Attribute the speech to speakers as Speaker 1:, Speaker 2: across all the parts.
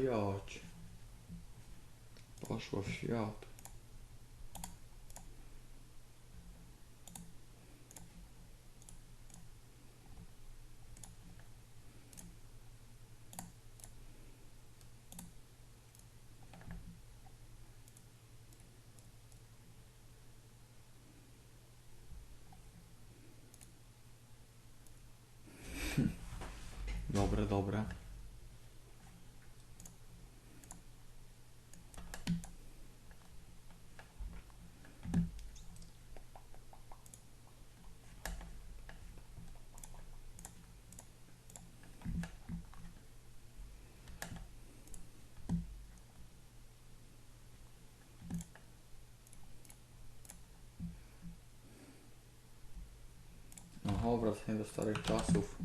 Speaker 1: joć. Poszło w. wracanie do starych czasów.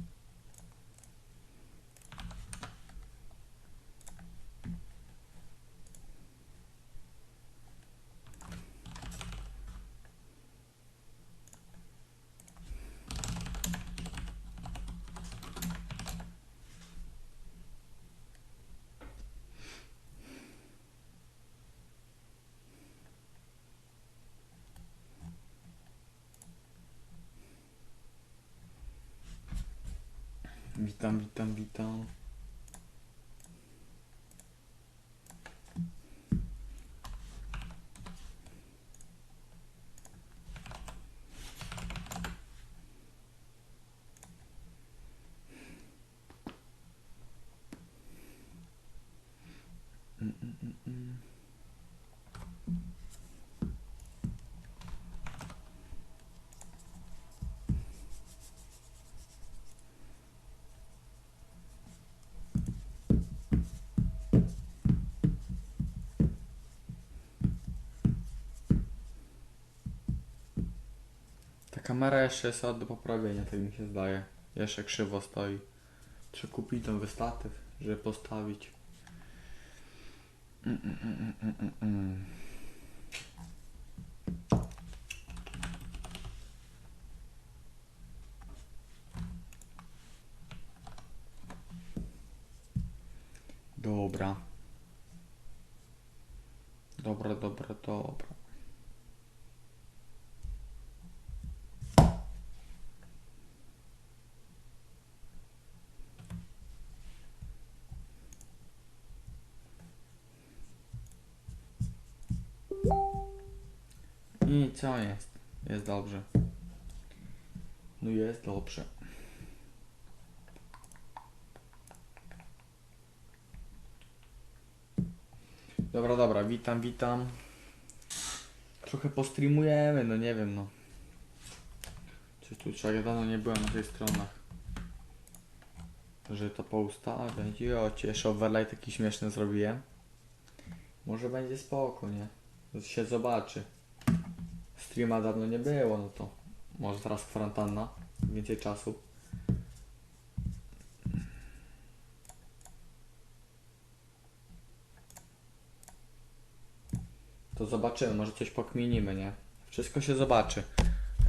Speaker 1: Witam, witam, witam. Mm, mm, mm, kamera jeszcze jest do poprawienia, tak mi się zdaje. Jeszcze krzywo stoi. Trzeba kupić ten wystatyw, żeby postawić. Mm, mm, mm, mm, mm, mm. Dobra. Dobra, dobra, dobra. Co jest? Jest dobrze. No jest dobrze. Dobra, dobra, witam, witam. Trochę postreamujemy, no nie wiem, no. Coś tu trzeba, ja dawno nie byłem na tych stronach. Że to poustawiać. Jo, jeszcze overlay taki śmieszny zrobiłem. Może będzie spoko, nie? To się zobaczy. Streama dawno nie było, no to może teraz kwarantanna, więcej czasu. To zobaczymy, może coś pokminimy, nie? Wszystko się zobaczy.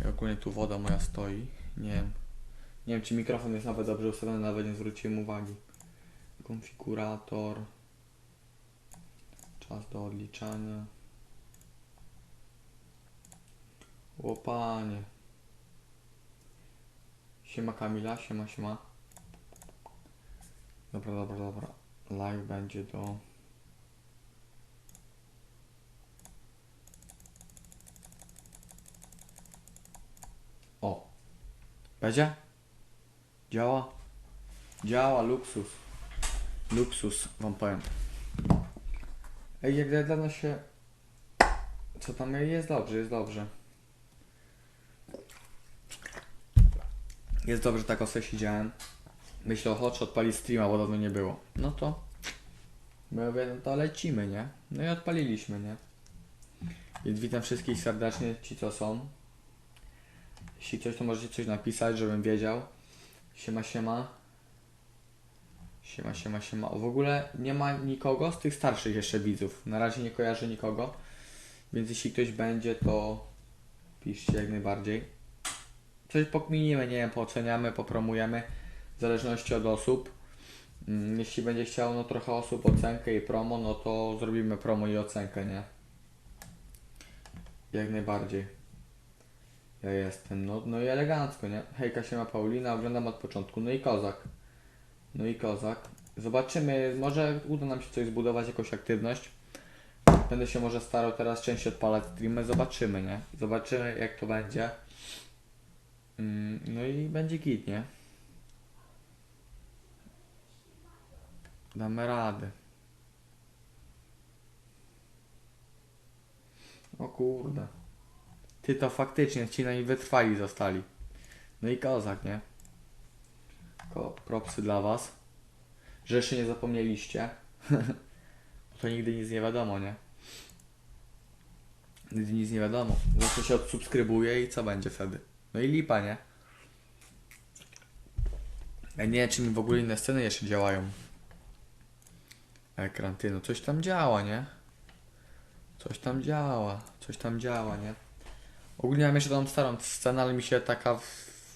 Speaker 1: Jak ogólnie tu woda moja stoi, nie wiem. Nie wiem, czy mikrofon jest nawet dobrze ustawiony, nawet nie zwróciłem uwagi. Konfigurator. Czas do odliczania. O panie. Siema Kamila, siema, siema. Dobra, dobra, dobra. Live będzie do... O. Będzie? Działa? Działa, luksus. Luksus, wam powiem. Ej, jak dla nas się... Co tam jest dobrze, jest dobrze. Jest dobrze, tak o sobie siedziałem. Myślę, o czy odpalić streama, bo dawno nie było. No to... My mówię, no to lecimy, nie? No i odpaliliśmy, nie? Więc witam wszystkich serdecznie, ci co są. Jeśli coś, to możecie coś napisać, żebym wiedział. Siema, siema. Siema, siema, siema. O, w ogóle nie ma nikogo z tych starszych jeszcze widzów. Na razie nie kojarzę nikogo. Więc jeśli ktoś będzie, to piszcie jak najbardziej. Coś pokminimy, nie wiem, pooceniamy, popromujemy. W zależności od osób. Mm, Jeśli będzie chciał no trochę osób ocenkę i promo, no to zrobimy promo i ocenkę, nie? Jak najbardziej. Ja jestem, no, no i elegancko, nie? Hejka się ma Paulina, oglądam od początku, no i kozak. No i kozak. Zobaczymy, może uda nam się coś zbudować, jakąś aktywność. Będę się może starał teraz częściej odpalać streamy, zobaczymy, nie? Zobaczymy jak to będzie. Mm, No i będzie git, nie? Damy radę. O kurde. Ty to faktycznie ci nami wytrwali zostali. No i kozak, nie? Ko propsy dla was. Że jeszcze nie zapomnieliście. to nigdy nic nie wiadomo, nie? Nigdy nic nie wiadomo. Zawsze się odsubskrybuje i co będzie wtedy? No i lipa, nie? Ja nie wiem, czy mi w ogóle inne sceny jeszcze działają. Ekran, ty, no coś tam działa, nie? Coś tam działa, coś tam działa, nie? Ogólnie mam jeszcze tą starą scenę, ale mi się taka w,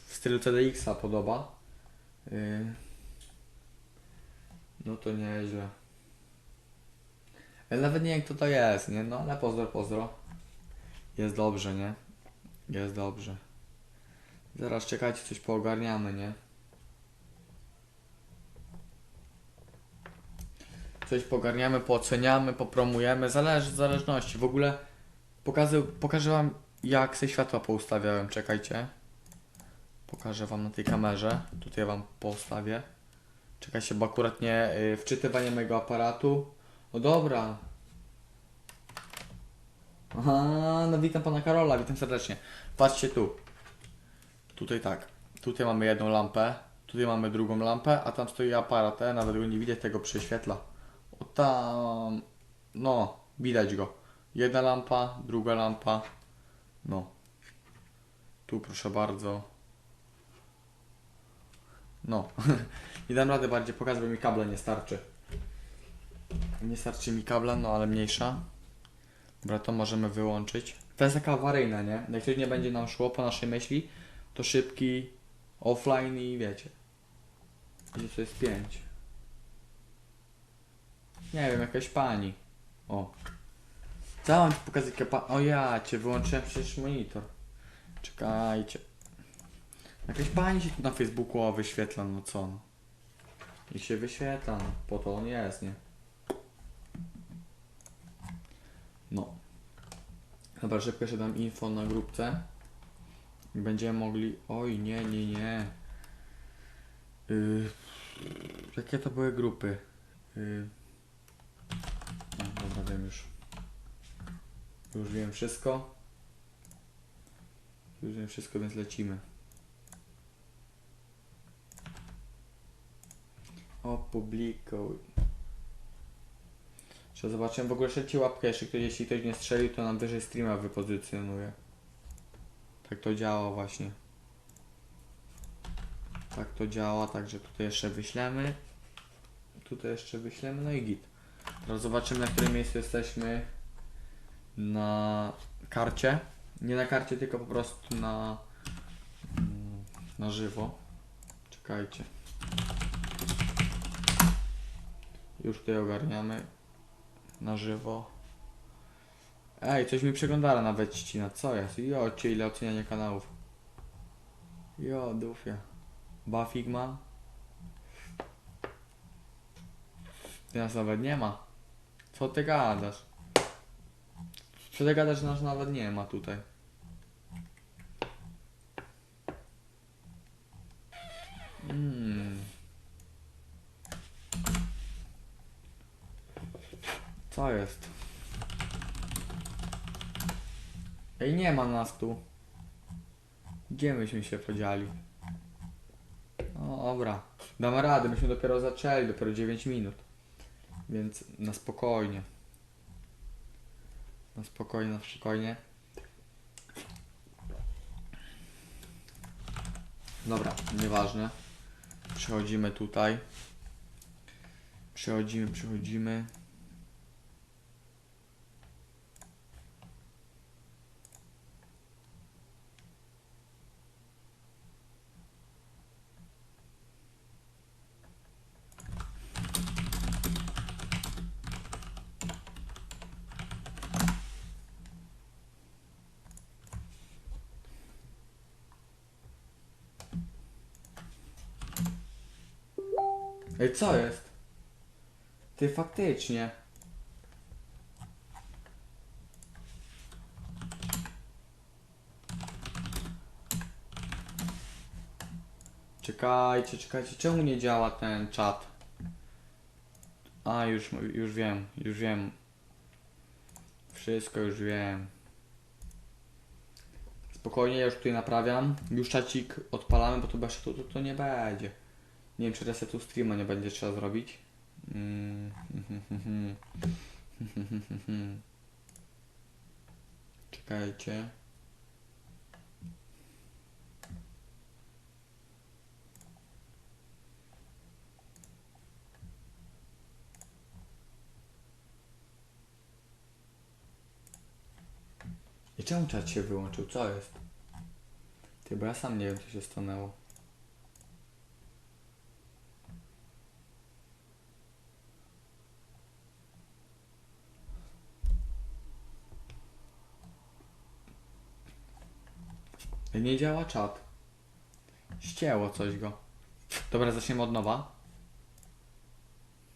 Speaker 1: w stylu CDX-a podoba. Yy. No to nieźle. Ja nawet nie wiem kto to jest, nie? No ale pozdro, pozdro. Jest dobrze, nie? Jest dobrze. Zaraz czekajcie, coś poogarniamy, nie? Coś pogarniamy, pooceniamy, popromujemy, zależy w zależności. W ogóle pokażę, pokażę wam jak se światła poustawiałem, czekajcie. Pokażę wam na tej kamerze, tutaj wam poustawię. Czekajcie, bo akurat nie y, wczytywanie mojego aparatu. O dobra. Aha, no witam pana Karola, witam serdecznie. Patrzcie tu. Tutaj tak. Tutaj mamy jedną lampę, tutaj mamy drugą lampę, a tam stoi aparat, e, nawet go nie widać, tego prześwietla. O tam, no, widać go. Jedna lampa, druga lampa, no. Tu proszę bardzo. No. nie dam rady bardziej pokazać, bo mi kabla nie starczy. Nie starczy mi kabla, no ale mniejsza. Dobra, to możemy wyłączyć. To jest taka awaryjna, nie? Jak coś nie będzie nam szło po naszej myśli, to szybki offline i wiecie. Gdzie to jest 5? Nie wiem, jakaś pani. O. Co mam ci pokazać pa... O ja cię wyłączyłem przecież monitor. Czekajcie. Jakaś pani się tu na Facebooku o, wyświetla, no co no. I się wyświetla, no. Po to on jest, nie? No. Dobra, szybko jeszcze dam info na grupce. Będziemy mogli... Oj, nie, nie, nie. Yy... Jakie to były grupy? Yy... Dobra, wiem już. Już wiem wszystko. Już wiem wszystko, więc lecimy. Opublikuj. Jeszcze zobaczymy, w ogóle szedźcie łapkę, jeszcze jeśli ktoś nie strzelił, to nam wyżej streama wypozycjonuje. Tak to działa właśnie. Tak to działa, także tutaj jeszcze wyślemy. Tutaj jeszcze wyślemy, no i git. Teraz zobaczymy, na którym miejscu jesteśmy na karcie. Nie na karcie, tylko po prostu na, mm, na żywo. Czekajcie. Już tutaj ogarniamy na żywo. Ej, coś mi przeglądara nawet ścina. Co jest? Jo, cię ile kanałów. Jo, dufia. Bafigma. Nas nawet nie ma. Co ty gadasz? Co ty gadasz, nas nawet nie ma tutaj? Mm. Co jest? Ej, nie ma nas tu. Gdzie myśmy się podzieli? No dobra. Damy radę, myśmy dopiero zaczęli, dopiero 9 minut. Więc na spokojnie. Na spokojnie, na spokojnie. Dobra, nieważne. Przechodzimy tutaj. Przechodzimy, przechodzimy. Ej, co jest? Ty faktycznie. Czekajcie, czekajcie, czemu nie działa ten czat? A, już, już wiem, już wiem. Wszystko już wiem. Spokojnie, ja już tutaj naprawiam. Już czacik odpalamy, bo to, to, to nie będzie. Nie wiem, czy resetu streama nie będzie trzeba zrobić. Mm. Czekajcie. I czemu czat się wyłączył? Co jest? Ty, bo ja sam nie wiem, co się stanęło. Nie działa czat. Ścięło coś go. Dobra, zaczniemy od nowa.